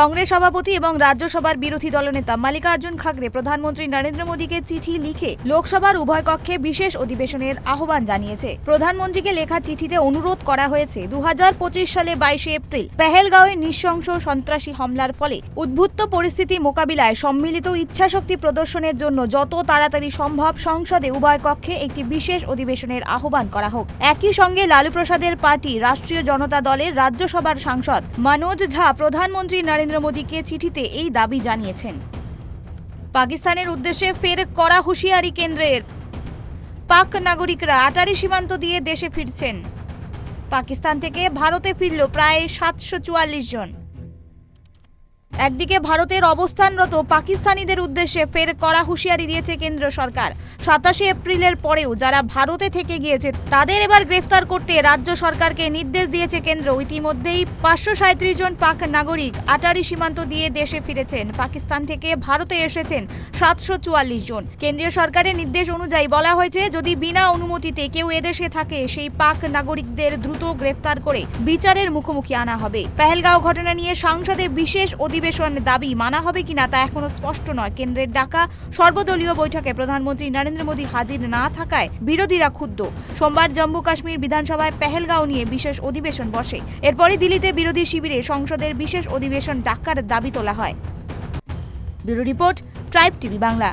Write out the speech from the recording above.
কংগ্রেস সভাপতি এবং রাজ্যসভার বিরোধী দলনেতা মালিকার্জুন খাগড়ে প্রধানমন্ত্রী নরেন্দ্র মোদীকে চিঠি লিখে লোকসভার উভয় কক্ষে বিশেষ অধিবেশনের আহ্বান জানিয়েছে। প্রধানমন্ত্রীকে লেখা চিঠিতে অনুরোধ করা হয়েছে, দুহাজার পঁচিশ সালে বাইশে এপ্রিল পেহেলগাঁওয়ে নৃশংস সন্ত্রাসী হামলার ফলে উদ্ভুত পরিস্থিতি মোকাবিলায় সম্মিলিত ইচ্ছাশক্তি প্রদর্শনের জন্য যত তাড়াতাড়ি সম্ভব সংসদে উভয় কক্ষে একটি বিশেষ অধিবেশনের আহ্বান করা হোক। একই সঙ্গে লালু প্রসাদের পার্টি রাষ্ট্রীয় জনতা দলের রাজ্যসভার সাংসদ মনোজ ঝা প্রধানমন্ত্রী নরেন্দ্র মোদীকে চিঠিতে এই দাবি জানিয়েছেন। পাকিস্তানের উদ্দেশ্যে ফের কড়া হুঁশিয়ারি কেন্দ্রের। পাক নাগরিকরা আটারি সীমান্ত দিয়ে দেশে ফিরছেন। পাকিস্তান থেকে ভারতে ফিরল প্রায় সাতশো চুয়াল্লিশ জন। একদিকে ভারতের অবস্থানরত পাকিস্তানিদের উদ্দেশ্যে ফের কড়া হুঁশিয়ারি দিয়েছে কেন্দ্র সরকার। সাতাশে এপ্রিলের পরেও যারা ভারতে থেকে গিয়েছে, তাদের এবার গ্রেফতার করতে রাজ্য সরকারকে নির্দেশ দিয়েছে কেন্দ্র। ইতিমধ্যেই পাঁচশো সাঁত্রিশ জন পাক নাগরিক আটারি সীমান্ত দিয়ে দেশে ফিরেছেন। পাকিস্তান থেকে ভারতে এসেছেন সাতশো চুয়াল্লিশ জন। কেন্দ্রীয় সরকারের নির্দেশ অনুযায়ী বলা হয়েছে, যদি বিনা অনুমতিতে কেউ এদেশে থাকে, সেই পাক নাগরিকদের দ্রুত গ্রেফতার করে বিচারের মুখোমুখি আনা হবে। পেহেলগাঁও ঘটনা নিয়ে সংসদে বিশেষ অধিবেশন দাবি মানা হবে কিনা তা এখনও স্পষ্ট নয়। কেন্দ্রের ডাকা সর্বদলীয় বৈঠকে প্রধানমন্ত্রী নরেন্দ্র মোদী হাজির না থাকায় বিরোধীরা ক্ষুব্ধ। সোমবার জম্মু কাশ্মীর বিধানসভায় পেহেলগাঁও নিয়ে বিশেষ অধিবেশন বসে। এরপরই দিল্লিতে বিরোধী শিবিরে সংসদের বিশেষ অধিবেশন ডাকার দাবি তোলা হয়। Bureau report, tribe TV Bangla.